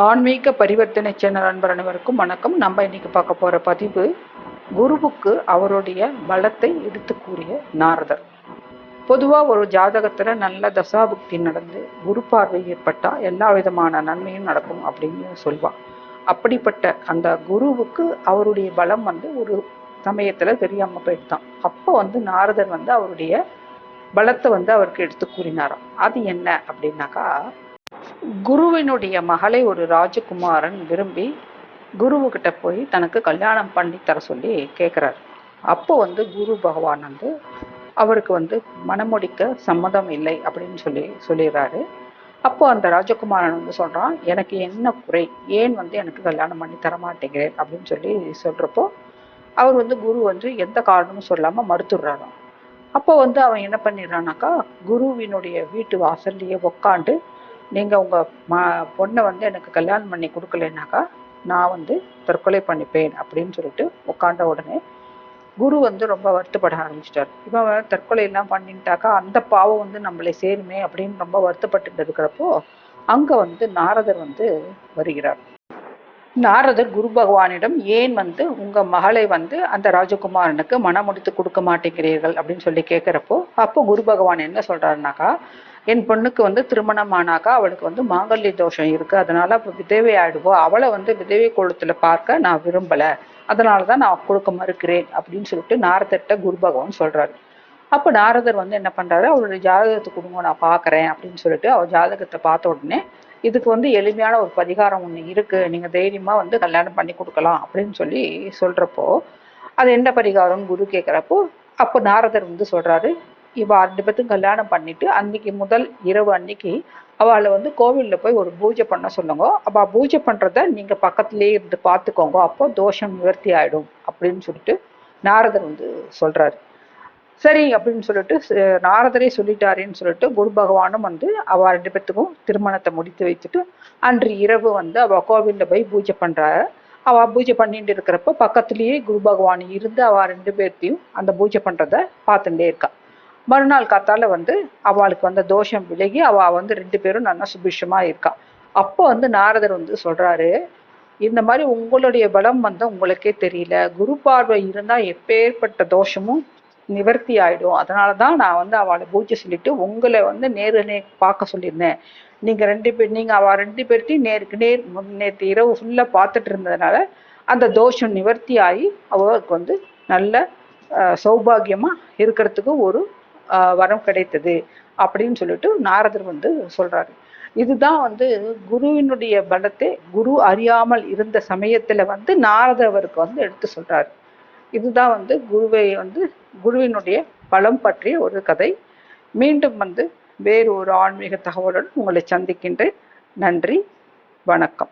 ஆன்மீக பரிவர்த்தனை சேனல் நண்பர் அனைவருக்கும் வணக்கம். நம்ம இன்னைக்கு பார்க்க போற பதிவு குருவுக்கு அவருடைய பலத்தை எடுத்து கூறிய நாரதர். பொதுவாக ஒரு ஜாதகத்துல நல்ல தசாபுக்தி நடந்து குரு பார்வை ஏற்பட்டா எல்லா விதமான நன்மையும் நடக்கும் அப்படின்னு சொல்வான். அப்படிப்பட்ட அந்த குருவுக்கு அவருடைய பலம் வந்து ஒரு சமயத்துல தெரியாம போயிட்டான். அப்போ வந்து நாரதர் வந்து அவருடைய பலத்தை வந்து அவருக்கு எடுத்து கூறினாராம் அது என்ன அப்படின்னாக்கா குருவினுடைய மகளை ஒரு ராஜகுமாரன் விரும்பி குருவுக்கிட்ட போய் தனக்கு கல்யாணம் பண்ணி தர சொல்லி கேட்குறாரு அப்போ வந்து குரு பகவான் வந்து அவருக்கு வந்து மனமுடிக்க சம்மதம் இல்லை அப்படின்னு சொல்லி சொல்லிடுறாரு. அப்போ அந்த ராஜகுமாரன் வந்து சொல்கிறான் எனக்கு என்ன குறை? ஏன் வந்து எனக்கு கல்யாணம் பண்ணி தர மாட்டேங்கிறேன்? அப்படின்னு சொல்லி சொல்கிறப்போ அவர் வந்து குரு வந்து எந்த காரணமும் சொல்லாமல் மறுத்துடுறாராம். அப்போ வந்து அவன் என்ன பண்ணிடுறானாக்கா குருவினுடைய வீட்டு வாசல்லையே உக்காண்டு நீங்கள் உங்கள் மா பொண்ணை வந்து எனக்கு கல்யாணம் பண்ணி கொடுக்கலனாக்கா நான் வந்து தற்கொலை பண்ணிப்பேன் அப்படின்னு சொல்லிட்டு உட்காண்ட உடனே குரு வந்து ரொம்ப வருத்தப்பட ஆரம்பிச்சிட்டார். இவன் தற்கொலை எல்லாம் பண்ணிட்டாக்கா அந்த பாவம் வந்து நம்மளை சேருமே அப்படின்னு ரொம்ப வருத்தப்பட்டு இருக்கிறப்போ அங்கே வந்து நாரதர் வந்து வருகிறார். நாரதர் குரு பகவானிடம் ஏன் வந்து உங்க மகளை வந்து அந்த ராஜகுமாரனுக்கு மனமுடித்து கொடுக்க மாட்டேங்கிறீர்கள்? அப்படின்னு சொல்லி கேட்கிறப்போ அப்போ குரு பகவான் என்ன சொல்றாருனாக்கா என் பொண்ணுக்கு வந்து திருமணம் ஆனாக்கா அவளுக்கு வந்து மாங்கல்ய தோஷம் இருக்கு. அதனால இப்போ விதவை ஆயிடுவோம் அவளை வந்து விதவை கோலத்துல பார்க்க நான் விரும்பல. அதனால தான் நான் கொடுக்க மறுக்கிறேன் அப்படின்னு சொல்லிட்டு நாரதர்கிட்ட குரு பகவான் சொல்றாரு. அப்போ நாரதர் வந்து என்ன பண்றாரு? அவருடைய ஜாதகத்தை கொடுங்க நான் பார்க்குறேன் அப்படின்னு சொல்லிட்டு அவர் ஜாதகத்தை பார்த்த உடனே இதுக்கு வந்து எளிமையான ஒரு பரிகாரம் ஒன்று இருக்கு. நீங்க தைரியமா வந்து கல்யாணம் பண்ணி கொடுக்கலாம் அப்படின்னு சொல்லி சொல்றப்போ அது என்ன பரிகாரம்னு குரு கேட்குறப்போ அப்போ நாரதர் வந்து சொல்றாரு இவள் ரெண்டு பேர்த்துக்கும் கல்யாணம் பண்ணிட்டு அன்னைக்கு முதல் இரவு அன்னைக்கு அவளை வந்து கோவிலில் போய் ஒரு பூஜை பண்ண சொல்லுங்க அப்போ பூஜை பண்ணுறத நீங்கள் பக்கத்திலேயே இருந்து பார்த்துக்கோங்க அப்போ தோஷம் நிவர்த்தி ஆகிடும் அப்படின்னு சொல்லிட்டு நாரதர் வந்து சொல்கிறாரு சரி அப்படின்னு சொல்லிட்டு நாரதரே சொல்லிட்டாருன்னு சொல்லிட்டு குரு பகவானும் வந்து அவ ரெண்டு பேர்த்துக்கும் திருமணத்தை முடித்து வச்சுட்டு அன்று இரவு வந்து அவ கோவிலில் போய் பூஜை பண்ணுறாரு அவ பூஜை பண்ணிட்டு இருக்கிறப்ப பக்கத்துலேயே குரு பகவான் இருந்து அவ ரெண்டு பேர்த்தையும் அந்த பூஜை பண்ணுறத பார்த்துட்டே இருக்கா மறுநாள் காத்தால வந்து அவளுக்கு வந்த தோஷம் விலகி அவள் வந்து ரெண்டு பேரும் நல்லா சுபிஷமா இருக்கான் அப்போ வந்து நாரதர் வந்து சொல்றாரு இந்த மாதிரி உங்களுடைய பலம் வந்து உங்களுக்கே தெரியல. குரு பார்வை இருந்தால் எப்பேற்பட்ட தோஷமும் நிவர்த்தி ஆயிடும். அதனாலதான் நான் வந்து அவளை பூஜை சொல்லிட்டு உங்களை வந்து நேரனே பார்க்க சொல்லியிருந்தேன். நீங்கள் ரெண்டு பேர் நீங்கள் அவள் ரெண்டு பேர்த்தையும் நேருக்கு நேர் நேற்று இரவு ஃபுல்லாக பார்த்துட்டு இருந்ததுனால அந்த தோஷம் நிவர்த்தி ஆகி அவளுக்கு வந்து நல்ல சௌபாகியமாக இருக்கிறதுக்கு ஒரு வரம் கிடைத்தது அப்படின்னு சொல்லிட்டு நாரதர் வந்து சொல்றாரு. இதுதான் வந்து குருவினுடைய பலத்தை குரு அறியாமல் இருந்த சமயத்துல வந்து நாரதர் அவருக்கு வந்து எடுத்து சொல்றாரு. இதுதான் வந்து குருவை வந்து குருவினுடைய பலம் பற்றிய ஒரு கதை. மீண்டும் வந்து வேறு ஒரு ஆன்மீக தகவலுடன் உங்களை சந்திக்கின்றேன். நன்றி வணக்கம்.